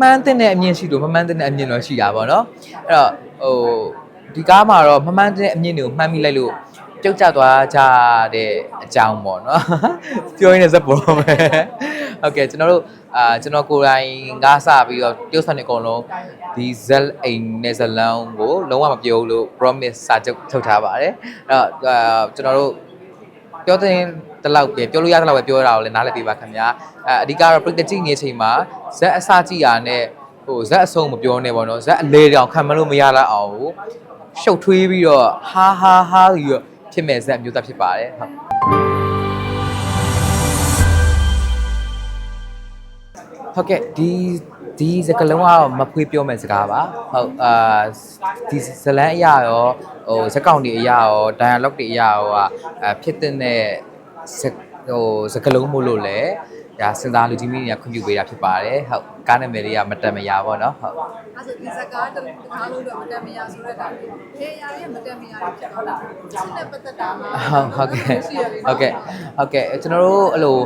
မှန်းတင်တဲ့အမြင်ရှိလို့မမှန်းတင်တဲ့အမြင်တော့ရှိတာပေါ့နော်အဲ့တော့ဟိုဒီကားမှာတော့မမှန်းတင်တဲ့အမြင်တွေကိုမှန်းမိလိုက်လို့ပြုတ်ကျသွားကြတဲ့အကြောင်းပေါ့နော်ပြောရင်းနဲ့ဇက်ပေါ်မယ်ဟုတ်ကဲ့ကျွန်တော်တို့အာကျွန်တော်ကိုယ်တိုင်ကားစပြီးတော့ပြုတ်ဆန်နေအကုန်လုံးဒီဇက်အိမ်နဲ့ဇလန်ကိုလုံးဝမပြောဘူးလို့ promise စာချုပ်ထုတ်ထားပါတယ်အဲ့တော့အာကျွန်တော်တို့ ပြောတဲ့တလောက်ပဲပြောလို့ရတဲ့လောက်ပဲပြောရတာကိုလည်းနားလည်ပေးပါခင်ဗျာအဲအဓိကတော့ practice ကြည့်နေတဲ့အချိန်မှာဇက်အစကြည့်ရတဲ့ဟိုဇက်အဆုံးမပြောနဲ့ပေါ့နော်ဇက်အလေတောင်ခံမလို့မရတော့အောင်ကိုရှုပ်ထွေးပြီးတော့ဟာဟာဟာပြီးတော့ဖြစ်မဲ့ဇက်မျိုးသားဖြစ်ပါတယ်ဟုတ် ဟုတ်ကဲ့ဒီဒီစကလုံးကတော့မဖွေးပြောမဲ့စကားပါဟုတ်အာဒီဇလန်အရာရောဟိုဇက်ကောင်တွေအရာရော dialogue တွေအရာရောအဖြစ်တဲ့ဇက်ဟိုစကလုံးမို့လို့လေ ဒါစဉ်းစားလူကြီးမင်းတွေကခွင့်ပြုပေးတာဖြစ်ပါတယ်ဟုတ်ကားနာမည်လေးကမတန်မရာပေါ့နော်ဟုတ်အဲ့ဆိုဒီစကားတစ်ခါလို့တော့မတန်မရဆိုတော့ဒါလေရာရဲ့မတန်မရဖြစ်တော့တာစစ်နဲ့ပတ်သက်တာမှာဟုတ်ဟုတ်ကဲ့ဟုတ်ကဲ့ဟုတ်ကဲ့ကျွန်တော်တို့အဲ့လို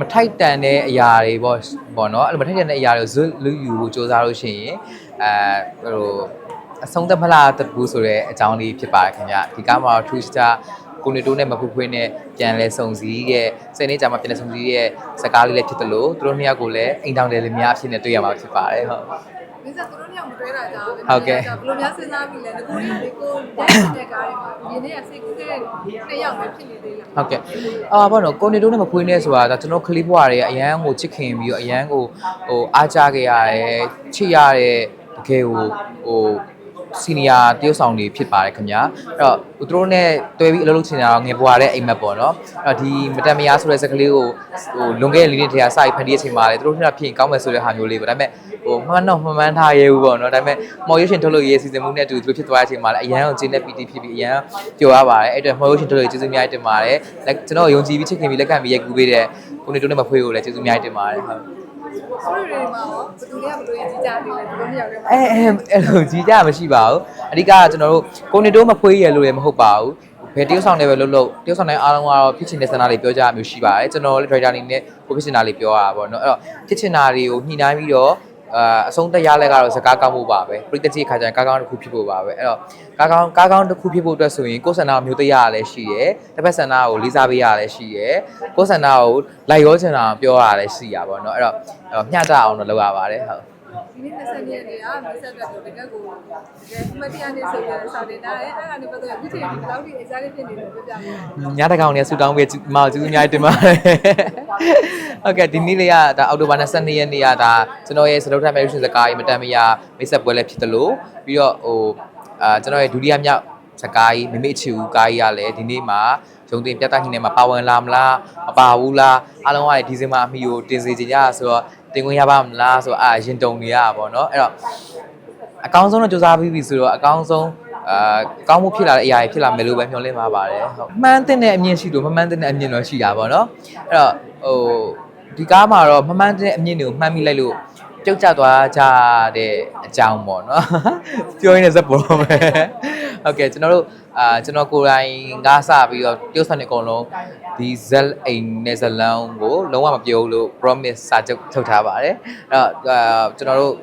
မထိုက်တန်တဲ့အရာတွေပေါ့ပေါ့နော်အဲ့လိုမထိုက်တန်တဲ့အရာတွေကိုဇွတ်လူယူဖို့စ조사လို့ရှိရင်အဲဟိုအဆုံးသက်မလားတပူဆိုတဲ့အကြောင်းလေးဖြစ်ပါတယ်ခင်ဗျဒီကားမှာထူးခြား ကိုနေတိုးနဲ့မဖူးဖွေးနဲ့ပြန်လဲစုံစည်းရဲ့စိတ်နေကြမှာပြန်လဲစုံစည်းရဲ့စကားလေးလည်းဖြစ်တယ်လို့သူတို့နှစ်ယောက်ကိုလည်းအိမ်တောင်တယ်လေးများအဖြစ်နဲ့တွေ့ရမှာဖြစ်ပါတယ်ဟုတ်ဒီစားသူတို့ညောင်မတွဲတာကြောင့်ဟုတ်ကဲ့ဘယ်လိုများစဉ်းစားပြီးလဲငကိုရီဒီကိုရိုက်တဲ့ကားတွေမှာဒီနေ့ကစိတ်ကူးတဲ့နှစ်ယောက်ပဲဖြစ်နေသေးလားဟုတ်ကဲ့အာဘာလို့ကိုနေတိုးနဲ့မဖွေးနေဆိုတာဒါကျွန်တော်ကလေးဘွားတွေအရန်ကိုချစ်ခင်ပြီးတော့အရန်ကိုဟိုအားကြခဲ့ရတယ်ချစ်ရတဲ့တကယ်ကိုဟို စီနီယာတယောက်ဆောင်တွေဖြစ်ပါတယ်ခင်ဗျာအဲ့တော့သူတို့နဲ့တွဲပြီးအလုပ်လုပ်ချင်တာတော့ငယ်ဘွားတဲ့အိမ်မက်ပေါ့နော်အဲ့တော့ဒီမတန်မယားဆိုတဲ့စကားလေးကိုဟိုလွန်ခဲ့တဲ့လေးနှစ်တည်းကစာရေးဖန်တီးတဲ့အချိန်မှာလေသူတို့နှစ်ဖြစ်ရင်ကောင်းမယ်ဆိုတဲ့ဟာမျိုးလေးပေါ့ဒါပေမဲ့ဟိုမှန်တော့မှန်မှန်ထားရဲဘူးပေါ့နော်ဒါပေမဲ့မော်ရွှေရှင်ထုတ်လို့ရေးစီစဉ်မှုနဲ့အတူသူတို့ဖြစ်သွားတဲ့အချိန်မှာလည်းအရန်ကိုကျင်းတဲ့ PT ဖြစ်ပြီးအရန်ပျော်ရပါတယ်အဲ့အတွက်မော်ရွှေရှင်ထုတ်လို့ကျေးဇူးအများကြီးတင်ပါတယ်လက်ကျွန်တော်ယုံကြည်ပြီးချစ်ခင်ပြီးလက်ခံပြီးရိုက်ကူးပေးတဲ့ကိုနေတိုးနဲ့မဖွေးကိုလည်းကျေးဇူးအများကြီးတင်ပါတယ်ဟုတ် ဆိုရတွေမှာရောဘယ်သူတွေကဘယ်လိုကြီးကြနေလဲသူတို့ညောင်တွေမှာအဲအဲအဲ့လိုကြီးကြမရှိပါဘူးအဓိကကကျွန်တော်တို့ကိုနေတိုးမဖွေးရလို့လည်းမဟုတ်ပါဘူးဘယ်တရုပ်ဆောင်တွေပဲလုပ်လို့တရုပ်ဆောင်တွေအားလုံးကတော့ဖြစ်ချင်တဲ့စန္ဒတွေပြောကြရမျိုးရှိပါတယ်ကျွန်တော်လည်း driver အနေနဲ့ကိုဖြစ်ချင်တာလေးပြောရတာပေါ့နော်အဲ့တော့ဖြစ်ချင်တာတွေကိုညှိနှိုင်းပြီးတော့ အာအဆုံးတရားလက်ကတော့စကားကောင်းဖို့ပါပဲပရိသတ်ကြီးခါကျရင်ကားကောင်းတစ်ခုဖြစ်ဖို့ပါပဲအဲ့တော့ကားကောင်းကားကောင်းတစ်ခုဖြစ်ဖို့အတွက်ဆိုရင်ကိုယ်ဆန္ဒမျိုးတရားရလည်းရှိရယ်တစ်ဖက်ဆန္ဒကိုလေးစားပေးရလည်းရှိရယ်ကိုယ်ဆန္ဒကိုလိုက်ရောချင်တာပြောရလည်းရှိရပါတော့เนาะအဲ့တော့အဲ့တော့မျှတအောင်တော့လုပ်ရပါတယ်ဟုတ် ဒီနေ့20ရက်နေ့ကမိတ်ဆက်တဲ့တကယ်ကိုတကယ်မှတ်တရနေ့ဆိုပြီးစာတင်တာအဲအဲ့ဒါနဲ့ပတ်သက်ပြီးဒီချိန်ဒီလောက်ထိအစားလေးဖြစ်နေလို့ပြပြမယ်ညတကောင်နဲ့ဆူတောင်းပေးမအောင်ကျေးဇူးအများကြီးတင်ပါတယ်ဟုတ်ကဲ့ဒီနေ့လေးကဒါအောက်တိုဘာ22ရက်နေ့ကဒါကျွန်တော်ရဲ့စလုံးထမ်းမဲရှင်စကားကြီးမတန်မရမိတ်ဆက်ပွဲလည်းဖြစ်တယ်လို့ပြီးတော့ဟိုအာကျွန်တော်ရဲ့ဒုတိယမြောက်စကားကြီးမိမိအချီဦးကားကြီးကလည်းဒီနေ့မှာ ဂျုံတင်ပြတ်သားဟင်းထဲမှာပါဝင်လာမလားမပါဘူးလားအားလုံးကလည်းဒီဇင်ဘာအမီကိုတင်စေချင်ကြဆိုတော့တင်ခွင့်ရပါမလားဆိုတော့အာရင်တုံနေရပါဘောเนาะအဲ့တော့ အကောင်းဆုံးတော့စူးစမ်းပြီးပြီဆိုတော့အကောင်းဆုံးအာကောင်းမှုဖြစ်လာတဲ့အရာတွေဖြစ်လာမယ်လို့ပဲမျှော်လင့်ပါပါတယ်ဟုတ်မှန်းတင်တဲ့အမြင်ရှိလို့မမှန်းတင်တဲ့အမြင်တော့ရှိတာပေါ့နော်အဲ့တော့ဟိုဒီကားမှာတော့မမှန်းတင်တဲ့အမြင်တွေကိုမှန်းမိလိုက်လို့ပြုတ်ကျသွားကြတဲ့အကြောင်းပေါ့နော်ပြောရင်းနဲ့ဇက်ပေါ်မယ်ဟုတ်ကဲ့ကျွန်တော်တို့ အာကျွန်တော်ကိုယ်တိုင်ကားစပြီးတော့ပြုတ်ဆန်နေအကုန်လုံးဒီဇက်အိမ်နဲ့ဇလန်ကိုလုံးဝမပြောဘူးလို့ promise စာချုပ်ထုတ်ထားပါတယ်အဲ့တော့အာကျွန်တော်တို့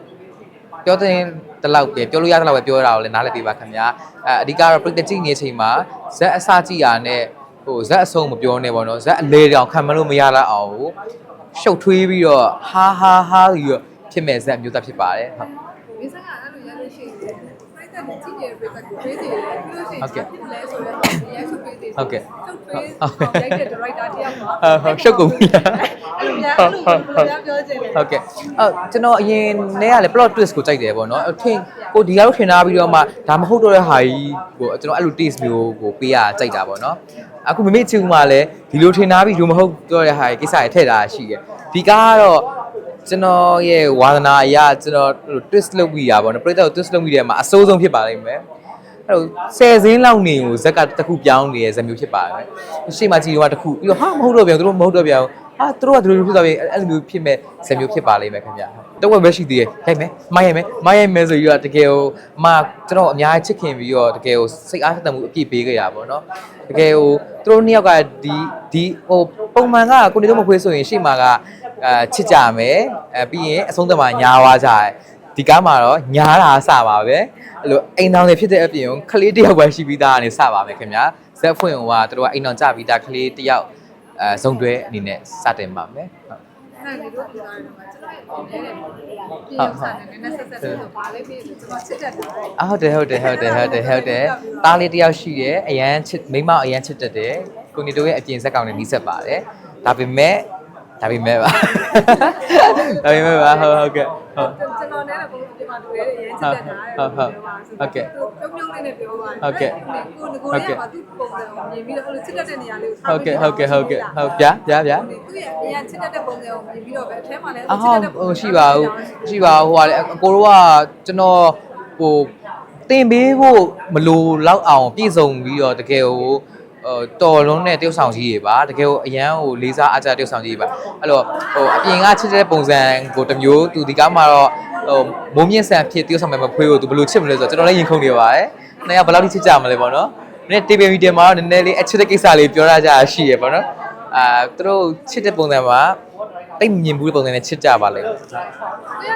ပြောတဲ့တလောက်ပဲပြောလို့ရတဲ့လောက်ပဲပြောရတာကိုလည်းနားလည်ပေးပါခင်ဗျာအဲအဓိကတော့ practice ကြည့်နေတဲ့အချိန်မှာဇက်အစကြည့်ရတဲ့ဟိုဇက်အဆုံးမပြောနဲ့ပေါ့နော်ဇက်အလေတောင်ခံမလို့မရတော့အောင်ကိုရှုပ်ထွေးပြီးတော့ဟာဟာဟာပြီးတော့ဖြစ်မဲ့ဇက်မျိုးသားဖြစ်ပါတယ်ဟုတ်ဒီစကားအဲ့လိုရလို့ရှိရင်ပြိတ္တ နဲ့ကြည့်နေတဲ့ပြိတ္တကိုပေးစီတယ်ပြီးလို့ရှိရင်ချက်လဲဆိုတော့ရဲဆုပေးစီထုတ်ပေးရိုက်တဲ့ director တယောက်ပါဟုတ်ဟုတ်ရှုပ်ကုန်ပြီလားအဲ့လိုများအဲ့လိုများပြောချင်တယ်ဟုတ်ကဲ့အော်ကျွန်တော်အရင်နဲ့ကလည်း plot twist ကိုကြိုက်တယ်ပေါ့နော်ထင်ကိုဒီကတော့ထင်ထားပြီးတော့မှဒါမဟုတ်တော့တဲ့ဟာကြီးကိုကျွန်တော်အဲ့လို taste မျိုးကိုပေးရကြိုက်တာပေါ့နော်အခုမမေ့ချူမှလည်းဒီလိုထင်ထားပြီးဒီမဟုတ်တော့တဲ့ဟာကြီးကိစ္စတွေထည့်ထားရှိတယ်ဒီကားကတော့ ကျွန်တော်ရဲ့ဝါသနာအရကျွန်တော် twist လုပ်ပြီးရပါတော့ပရိသတ်ကို twist လုပ်ပြီးတဲ့မှာအစိုးဆုံးဖြစ်ပါလိမ့်မယ်အဲ့တော့ဆယ်စင်းလောက်နေကိုဇက်ကတစ်ခုပြောင်းနေတဲ့ဇက်မျိုးဖြစ်ပါတယ်ရှေ့မှာကြည့်တော့တစ်ခုပြီးတော့ဟာမဟုတ်တော့ပြန်သူတို့မဟုတ်တော့ပြန်ဟာသူတို့ကသူတို့ဖြစ်သွားပြီအဲ့လိုမျိုးဖြစ်မဲ့ဇက်မျိုးဖြစ်ပါလိမ့်မယ်ခင်ဗျာတော့ဝက်ပဲရှိသေးရဲ့ဟဲ့မယ်မိုင်းရမယ်မိုင်းရမယ်ဆိုပြီးတော့တကယ်ကိုအမကျွန်တော်အများကြီးချစ်ခင်ပြီးတော့တကယ်ကိုစိတ်အားထက်သန်မှုအပြည့်ပေးခဲ့ရပါတော့တကယ်ကိုသူတို့နှစ်ယောက်ကဒီဒီဟိုပုံမှန်ကကိုနေတော့မခွေးဆိုရင်ရှေ့မှာက အဲချစ်ကြမယ်အဲပြီးရင်အဆုံးသတ်မှာညားသွားကြတယ်ဒီကားမှာတော့ညားတာစပါပဲအဲ့လိုအိမ်တော်တွေဖြစ်တဲ့အပြင်ခလေးတစ်ယောက်ပဲရှိပြီးသားကနေစပါမယ်ခင်ဗျာဇက်ဖွင့်ဟိုကသူတို့ကအိမ်တော်ကြပြီးသားခလေးတစ်ယောက်အဲဇုံတွဲအနေနဲ့စတင်ပါမယ်ဟုတ်အဲ့ဒီတို့ပြောရတယ်မှာကျွန်တော်ရဲ့အနေနဲ့ပြင်ဆင်နေနဲ့ဆက်ဆက်ဆိုပါလိမ့်မယ်ကျွန်တော်ချစ်တတ်တာအဟုတ်တယ်ဟုတ်တယ်ဟုတ်တယ်ဟုတ်တယ်ဟုတ်တယ်သားလေးတစ်ယောက်ရှိတယ်အရန်ချစ်မိမအရန်ချစ်တတ်တယ်ကိုနေတို့ရဲ့အပြင်ဆက်ကောင်နဲ့နီးစပ်ပါတယ်ဒါပေမဲ့ ဒါပေမဲ့ပါဒါပေမဲ့ပါဟုတ်ဟုတ်ကဲ့ဟုတ်ကျွန်တော်နဲ့ပုံပြမှာတွေ့ရတယ်ရေးချစ်တတ်တာပြုံးပြုံးလေးနဲ့ပြောပါတယ်ကိုငကိုလေးကသူ့ပုံစံကိုမြင်ပြီးတော့အဲ့လိုချစ်တတ်တဲ့နေရာလေးကိုဟုတ်ကဲ့ဟုတ်ကဲ့ဟုတ်ကဲ့ဟုတ်ဗျာဗျာဗျာသူ့ရဲ့အရင်ချစ်တတ်တဲ့ပုံစံကိုမြင်ပြီးတော့ပဲအထဲမှာလည်းအဟောဟိုရှိပါဘူးရှိပါဘူးဟိုကလေအကိုတို့ကကျွန်တော်ဟိုတင်ပေးဖို့မလိုလောက်အောင်ပြည့်စုံပြီးတော့တကယ်ဟိုဟို တော်လုံးနဲ့တယောက်ဆောင်ကြီးတွေပါတကယ်ဟိုအရန်ဟိုလေးစားအားကြတယောက်ဆောင်ကြီးတွေပါအဲ့တော့ဟိုအပြင်ကချစ်တဲ့ပုံစံကိုတစ်မျိုးသူဒီကားမှာတော့ဟိုမုံမြင့်ဆန်ဖြစ်တယောက်ဆောင်မဲ့မဖွေးကိုသူဘယ်လိုချစ်မလဲဆိုတော့ကျွန်တော်လည်းရင်ခုန်နေပါတယ်နှစ်ယောက်ဘယ်လောက်ထိချစ်ကြမလဲပေါ့နော်နည်းတေးပင်မီတင်မှာတော့နည်းနည်းလေးအချစ်တဲ့ကိစ္စလေးပြောရကြတာရှိရပေါ့နော်အာသူတို့ချစ်တဲ့ပုံစံမှာ တိတ်မြင်ဘူးတဲ့ပုံစံနဲ့ချစ်ကြပါလိမ့်မယ်သူက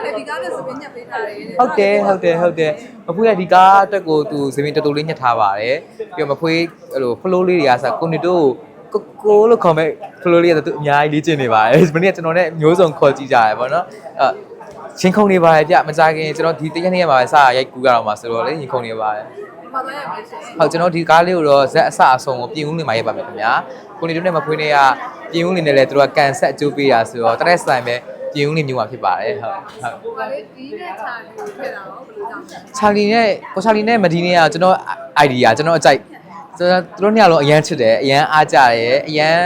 လည်းဒီကားနဲ့စပင်းညက်ပေးထားတယ်ဟုတ်တယ်ဟုတ်တယ်ဟုတ်တယ်မဖွေးကဒီကားအတွက်ကိုသူစပင်းတော်တော်လေးညှက်ထားပါတယ်ပြီးတော့မဖွေးအဲ့လိုဖလိုးလေးတွေကဆိုကိုနေတို့ကိုကိုလို့ခေါ်မဲ့ဖလိုးလေးကသူအများကြီးလေ့ကျင့်နေပါတယ်မနေ့ကကျွန်တော်နဲ့မျိုးစုံခေါ်ကြည့်ကြရပေါ့နော်အဲ့ချင်းခုန်နေပါတယ်ဗျမကြခင်ကျွန်တော်ဒီတရက်နေ့မှာပဲစရိုက်ကူးကြတော့မှာဆိုတော့လေရင်ခုန်နေပါတယ်မှာတော့ရမယ်ရှင်ဟုတ်ကျွန်တော်ဒီကားလေးကိုတော့ဇက်အစအဆုံးကိုပြင်ဦးနေမှာရိုက်ပါမယ်ခင်ဗျာ ကိုနေတို့နဲ့မဖွေးနေကပြင်ဦးနေနဲ့လဲသူတို့ကကန်ဆက်အကျိုးပေးတာဆိုတော့တရက်ဆိုင်ပဲပြင်ဦးနေမျိုးမှာဖြစ်ပါတယ်ဟုတ်ဟုတ် ဟိုကလေဒီနဲ့ချာကိုထည့်တာတော့ဘယ်လိုကြောင့်လဲ ချာလီနဲ့ကိုချာလီနဲ့မဒီနေကကျွန်တော် idea ကျွန်တော်အကြိုက်ကျွန်တော်သူတို့နှစ်ယောက်လုံးအရန်ချစ်တယ်အရန်အားကြတယ်အရန်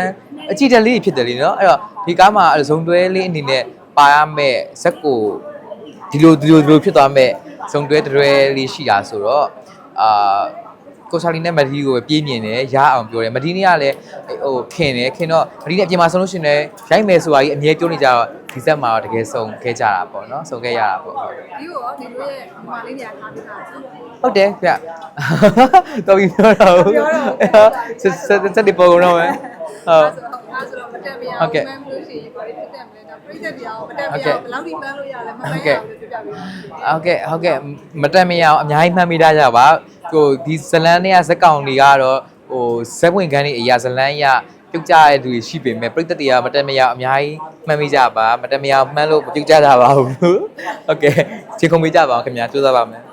အကြည့်တက်လေးဖြစ်တယ်လीเนาะအဲ့တော့ဒီကားမှာဇုံတွဲလေးအနေနဲ့ပါရမဲ့ဇက်ကိုဒီလိုဒီလိုဒီလိုဖြစ်သွားမဲ့ဇုံတွဲတွဲလေးရှိတာဆိုတော့အာ ကိုရှာလီနဲ့မဒီကိုပဲပြေးမြင်တယ်ရအောင်ပြောတယ်မဒီနေကလည်းဟိုခင်တယ်ခင်တော့မဒီနေအပြင်မှာဆုံးလို့ရှင်လည်းရိုက်မယ်ဆိုတာကြီးအမြဲပြောနေကြတော့ဒီဆက်မှာတော့တကယ်ဆုံးခဲ့ကြတာပေါ့နော်ဆုံးခဲ့ရတာပေါ့ဒီကိုဒီလိုရဲ့ဟိုပါလေးညာထားပြီးတာဟုတ်တယ်ဗျတော်ပြီပြောတော့ဟုတ်စက်စက်ဒီပေါ်ကတော့ဟုတ် အဲ့ဆိုတော့မတက်မရဘူးမမ်းလို့ရှိရင်ဘာလို့တက်မလဲတော့ပြိတ္တတရားကိုမတက်မရဘူးဘယ်လောက်ဒီပန်းလို့ရလဲမပန်းရဘူးပြောပြပေးပါဟုတ်ကဲ့ဟုတ်ကဲ့မတက်မရအောင်အများကြီးမှတ်မိထားကြပါဟိုဒီဇလန်တွေကဇက်ကောင်တွေကတော့ဟိုဇက်ဝင်ခန်းတွေအရာဇလန်ရပြုတ်ကြတဲ့သူတွေရှိပေမဲ့ပြိတ္တတရားမတက်မရအောင်အများကြီးမှတ်မိကြပါမတက်မရအောင်မှန်းလို့မပြုတ်ကြတာပါဘူးဟုတ်ကဲ့ခြေခုံပေးကြပါအောင်ခင်ဗျာကြိုးစားပါမယ်